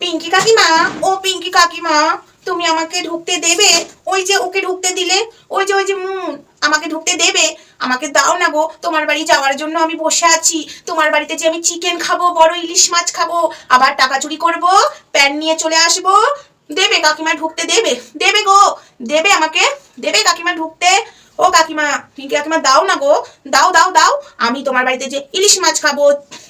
পিঙ্কি কাকিমা? ও পিঙ্কি কাকিমা, তুমি আমাকে ঢুকতে দেবে? ওই যে ওকে ঢুকতে দিলে, ওই যে ওই যে মুন, আমাকে ঢুকতে দেবে? আমাকে দাও না গো, তোমার বাড়ি যাওয়ার জন্য আমি বসে আছি। তোমার বাড়িতে যে আমি চিকেন খাব, বড় ইলিশ মাছ খাব, আবার টাকা চুরি করব, প্যান নিয়ে চলে আসব। দেবে কাকিমা, ঢুকতে দেবে? দেবে গো, দেবে আমাকে, দেবে কাকিমা ঢুকতে। ও কাকিমা পিঙ্কি কাকিমা দাও না গো? দাও দাও দাও। আমি তোমার বাড়িতে যে ইলিশ মাছ খাব,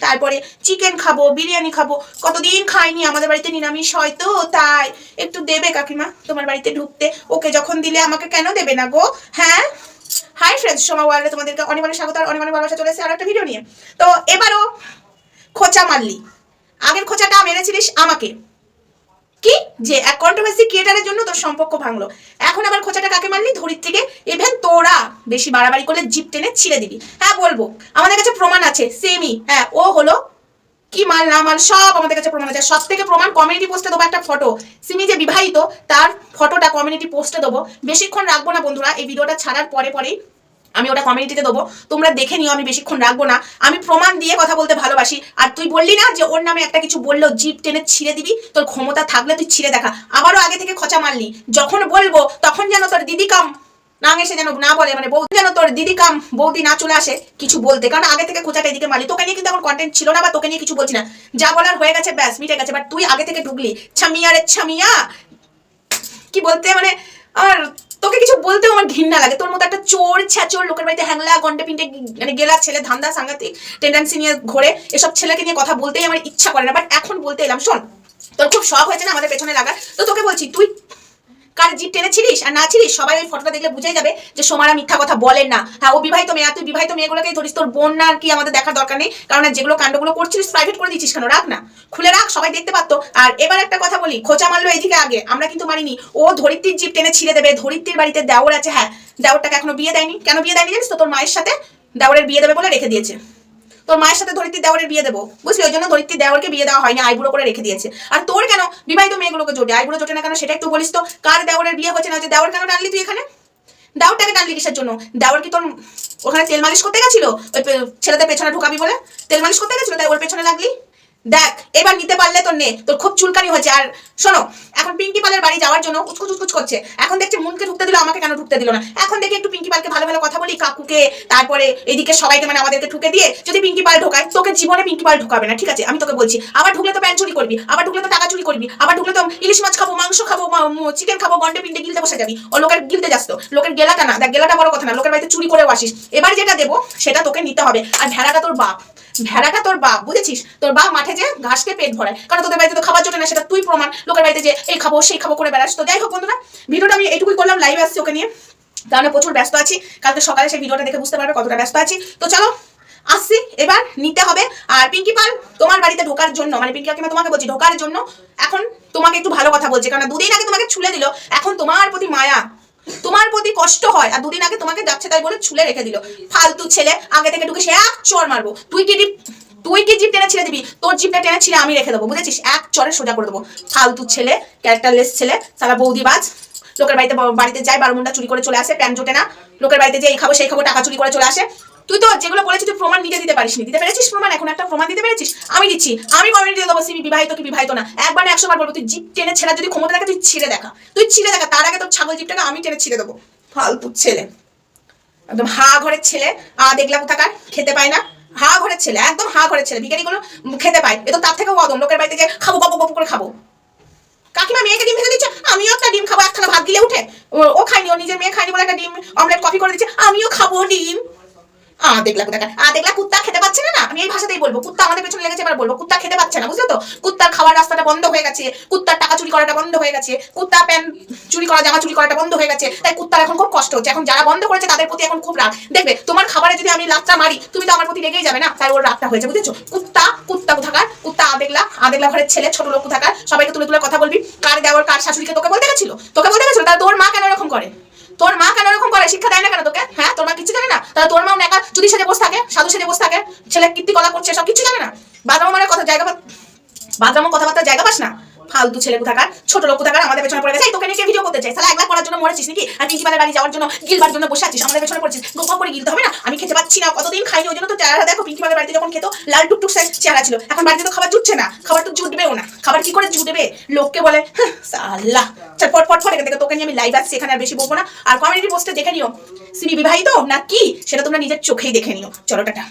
তারপরে চিকেন খাব, বিরিয়ানি খাব, কতদিন খাইনি আমাদের বাড়িতে নিরামিষ হয় তো, তাই। একটু দেবে কাকিমা তোমার বাড়িতে ঢুকতে। ওকে যখন দিলে আমাকে কেন দেবে না গো? হ্যাঁ? হাই ফ্রেন্ডস সোমা ওয়ার্ল্ডে তোমাদেরকে অনেক অনেক স্বাগত আর অনেক অনেক ভালোবাসা চলে এসেছে। আর একটা ভিডিও নিয়ে। তো এবারও খোঁচা মারলি। আগের খোঁচাটা মেরেছিলিস আমাকে। কি? যে এক কন্ট্রোভার্সি ক্রিয়েটারের জন্য তোর সম্পর্ক ভাঙলো। এখন আবার খোঁচাটা কাকে মারলি? ধরির থেকে ইভেন তোরা বেশি বাড়াবাড়ি করলে জিপ টেনে ছিঁড়ে দিবি। হ্যাঁ বলব। আমাদের কাছে প্রমাণ আছে। সেমই হ্যাঁ ও হলো কি মাল না মাল সব আমাদের কাছে প্রমাণ আছে। সব থেকে প্রমাণ কমিউনিটি পোস্টে দেবো একটা ফটো সিমি যে বিবাহিত, তার ফটোটা কমিউনিটি পোস্টে দেবো। বেশিক্ষণ রাখব না বন্ধুরা। এই ভিডিওটা ছাড়ার পরে পরেই আমি ওটা কমিউনিটিতে দেবো। তোমরা দেখে নিও, আমি বেশিক্ষণ রাখব না। আমি প্রমাণ দিয়ে কথা বলতে ভালোবাসি। আর তুই বললি না যে ওর নামে একটা কিছু বলল জিপ টেনে ছিঁড়ে দিবি? তোর ক্ষমতা থাকলে তুই ছিঁড়ে দেখা। আবারও আগে থেকে খোঁচা মারলি। যখন বলব, তখন যেন তোর দিদি কাম না এসে যেন না বলে মানে বৌদি যেন তোর দিদি কাম, বৌদি না চলে আসে কিছু বলতে। কারণ আগে থেকে খোঁচাটা এদিকে মারলি। তোকে নিয়ে কিন্তু এখন কন্টেন্ট ছিল না বা তোকে নিয়ে কিছু বলছি না। যা বলার হয়ে গেছে, ব্যাস, মিটে গেছে। বাট তুই আগে থেকে ঢুকলি। ছামিয়া রে, ছামিয়া! কি বলতে মানে আর তোকে কিছু বলতেও আমার ঘৃণা লাগে। তোর মতো একটা চোর ছ্যাচোর লোকের বাড়িতে হ্যাংলা, গন্ডে পিন্টে মানে গেলা ছেলে, ধান্দা, সাংঘাতিক টেন্ডেন্সি নিয়ে ঘোরে, এসব ছেলেকে নিয়ে কথা বলতেই আমার ইচ্ছা করে না। বাট এখন বলতে এলাম, শোন, তোর খুব শখ হয়েছে না আমাদের পেছনে লাগার? তো তোকে বলছি, তুই কার জিপ টেনেছিলিস আর না ছিলিস, সবাই ওই ফটোটা দেখলে বুঝাই যাবে যে সোমারা মিথ্যা কথা বলেন না। হ্যাঁ ও বিবাহিত মেয়ে, আর তুই বিবাহিত মেয়েগুলোকেই ধরিস, তোর বোন না আর কি আমাদের দেখার দরকার নেই, কারণ যেগুলো কাণ্ডগুলো করছিলিস প্রাইভেট করে দিচ্ছিস কেন, রাখ না। খুলে রাখ, সবাই দেখতে পারতো। আর এবার একটা কথা বলি, খোঁচা মারলো এদিকে আগে, আমরা কিন্তু মারিনি। ও ধরিত্রীর জিপ টেনে ছিঁড়ে দেবে, ধরিত্রীর বাড়িতে দেওর আছে হ্যাঁ দেওরটাকে এখনও বিয়ে দেয়নি। কেন বিয়ে দেয়নি জানিস তো? তোর মায়ের সাথে দেওরের বিয়ে দেবে বলে রেখে দিয়েছে। তোর মায়ের সাথে ধরিত্রী দেওয়ারের বিয়ে দেবো। বুঝলি? ওই জন্য ধরিত্রী দেওয়ারকে বিয়ে দেওয়া হয়নি, আইবুড়ো করে রেখে দিয়েছে। আর তোর কেন? বিবাহিত মেয়েগুলোকে জোটে। আইবুড়ো জোটে না কেন? সেটা একটু বলিস তো। কার দেওয়ারের বিয়ে হচ্ছে না যে দেওয়ার কেন টানলি তুই এখানে? দেওয়ারটাকে টানলি কিসের জন্য? দেওয়ার কি তোর ওখানে তেল মালিশ করতে গেছিল? ওই ছেলেদের পেছনে ঢুকাবি বলে? তেল মালিশ করতে গেছিল? তাই ওর পেছনে লাগলি? দেখ, এবার নিতে পারলে তোর নে, তোর খুব চুলকানি হয়েছে। আর শোনো, এখন পিঙ্কি পালের বাড়ি যাওয়ার জন্য উচকুচ উচকুচ করছে। এখন দেখছে মুনকে ঢুকতে দিল, আমাকে কেন ঢুকতে দিল না? এখন দেখি একটু পিঙ্কি পালকে ভালো ভালো কথা বলি, কাকুকে, তারপরে এদিকে সবাইকে মানে আমাদেরকে ঢুকে দিয়ে যদি পিঙ্কি পাল ঢোকায়, তোকে জীবনে পিঙ্কি পাল ঢুকাবে না, ঠিক আছে? আমি তোকে বলছি, আবার ঢুকলে তো প্যান চুরি করবি, আবার ঢুকলে তো টাকা চুরি করবি, আবার ঢুকলে তো ইলিশ মাছ খাব, মাংস খাব চিকেন খাব গন্ডে পিন্ডে গিলতে বসে যাবি। ও লোকের গিলতে যাস তো। লোকের গেলাটা না, দেখ, গেলাটা বড় কথা না, লোকের বাড়িতে চুরি করেও আসিস। এবার যেটা দেবো, সেটা তোকে নিতে হবে। আর ভেড়াটা তোর বাপ। ভেড়াটা তোর বাপ, বুঝেছিস? তোর বাপ মাঠে যে ঘাসকে পেট ভরায়। কারণ তোদের বাড়িতে তো খাবার জোটে না, সেটা তুই প্রমাণ। লোকের বাড়িতে যে এই খাব, সেই খাব করে বেড়াস তো যাই হোক বন্ধুরা, ভিডিওটা আমি এইটুকুই করলাম লাইভে আসছি ওকে নিয়ে। কারণ প্রচুর ব্যস্ত আছি। কালকে সকালে সেই ভিডিওটা দেখে বুঝতে পারবে কতটা ব্যস্ত আছি। তো চলো, আসছি। এবার নিতে হবে। আর পিঙ্কি পাল, তোমার বাড়িতে ঢোকার জন্য মানে পিঙ্কি কাকিমা তোমাকে বলছি, ঢোকার জন্য, এখন তোমাকে একটু ভালো কথা বলছে। কারণ দুদিন আগে তোমাকে ছুলে দিল, এখন তোমার প্রতি মায়া। তোমার প্রতি কষ্ট হয় আর দুদিন আগে তোমাকে যাচ্ছে তাই বলে ছুলে রেখে দিল। ফালতু ছেলে, আগে থেকে ঢুকে সে এক চর মারবো। তুই কি তুই কি জিপ টেনে ছিঁড়ে দিবি? তোর জিপটা টেনে ছিঁড়ে আমি রেখে দেবো, বুঝেছিস? এক চরে সোজা করে দেবো। ফালতু ছেলে ক্যারেক্টারলেস ছেলে, সারা বৌদিবাজ লোকের বাড়িতে বাড়িতে যায়, বারো মুন্ডা চুরি করে চলে আসে, প্যান্ট জোটে না। লোকের বাড়িতে যে এই খাব, সেই খাব, টাকা চুরি করে চলে আসে। তুই তো যেগুলো বলেছিস তুই প্রমাণ নিজে দিতে পারিস দিতে পেরেছিস প্রমাণ? এখন একটা প্রমাণ দিতে পেরেছিস? আমি দিচ্ছি। আমি কমিউনিটি দেবো সিমি বিবাহিত কি বিবাহিত না। একবার একশো বার বলব, তুই জিপ টেনে ছেড়ে যদি ক্ষমতা থাকে, তুই ছিঁড়ে দেখা। তুই ছিঁড়ে দেখা। তার আগে তোর ছাগল জিপটাকে আমি টেনে ছিঁড়ে দেবো। ফালতু ছেলে। একদম হা ঘরের ছেলে। আ দেখলাম কোথাকার? খেতে পায় না। হা ঘরের ছেলে, একদম হা ঘরের ছেলে। বিজ্ঞানী গুলো খেতে পায়। এ তো তার থেকেও অদম লোকের বাড়িতে যে খাব, গপ গপ করে খাব। কাকিমা মেয়েকে ডিম ভেজে দিচ্ছে? আমিও একটা ডিম খাব। একখানা ভাত গিলে উঠে। ও- ও খাইনি ও নিজের মেয়ে খাইনি বলে একটা ডিম অমলেট কফি করে দিচ্ছে। আমিও খাব ডিম। কুত্তার এখন খুব কষ্ট হচ্ছে। এখন যারা বন্ধ করেছে, তাদের প্রতি এখন খুব রাগ। দেখবে, তোমার খাবারে যদি আমি লাচ্চা মারি, তুমি তো আমার প্রতি রেগেই যাবে না? তাই ওর রাগটা হয়েছে, বুঝেছ? কুত্তা কুত্তা কোথাকার? কুত্তা আদেগলা আদেগলা ঘরের ছেলে, ছোট লোক কোথাকার? সবাইকে তুলে তুলে কথা বলবি। কার দেওয়ার, কার শাশুড়িকে তোকে বলতে গেছিল? তোকে বলতে গেছিল তাহলে তোর মা কেন এরকম করে তোর মা কেন এরকম করে শিক্ষা দেয় না কেন তোকে হ্যাঁ তোর মা কিছু জানে না তাহলে তোর মা একা যদি সেজে বসে থাকে সাধু সেজে বসে থাকে ছেলে কীর্তি কলা করছে সব কিছু জানে না। বাদামো মানে কথা জায়গা বাদামো কথাবার্তা জায়গা পাস না। ফালতু ছেলে কোথাকার ছোট লোক কোথাকার আমাদের পেছনে পড়ে গেছে। তোকে নিয়ে ভিডিও করতে চাই সালা একলা করার জন্য মরেছিস নাকি? আর পিঙ্কি পালের বাড়ি যাওয়ার জন্য গিলবার জন্য বসে আছিস আমাদের পেছনে পড়ছিস। গোপা করে গিলতে হবে না? আমি খেতে পাচ্ছি না কতদিন খাইনি ওই জন্য তো চেহারা দেখো পিঙ্কি পালের বাড়িতে যখন খেতো লাল টুকটুক সে চেহারা ছিল। এখন বাড়িতে তো খাবার জুটছে না খাবার তো জুটবেও না। খাবার কি করে জুটবে? লোককে বলে "হাহ, সাল্লাহ চল পট পট পট এখান থেকে তোকে নিয়ে আমি লাইভ আসছি এখানে আর বেশি বলব না। আর কমিউনিটি পোস্টে দেখে নিও সিমি বিবাহিত? না কি সেটা তোমরা নিজের চোখেই দেখে নিও। চলো টাটা।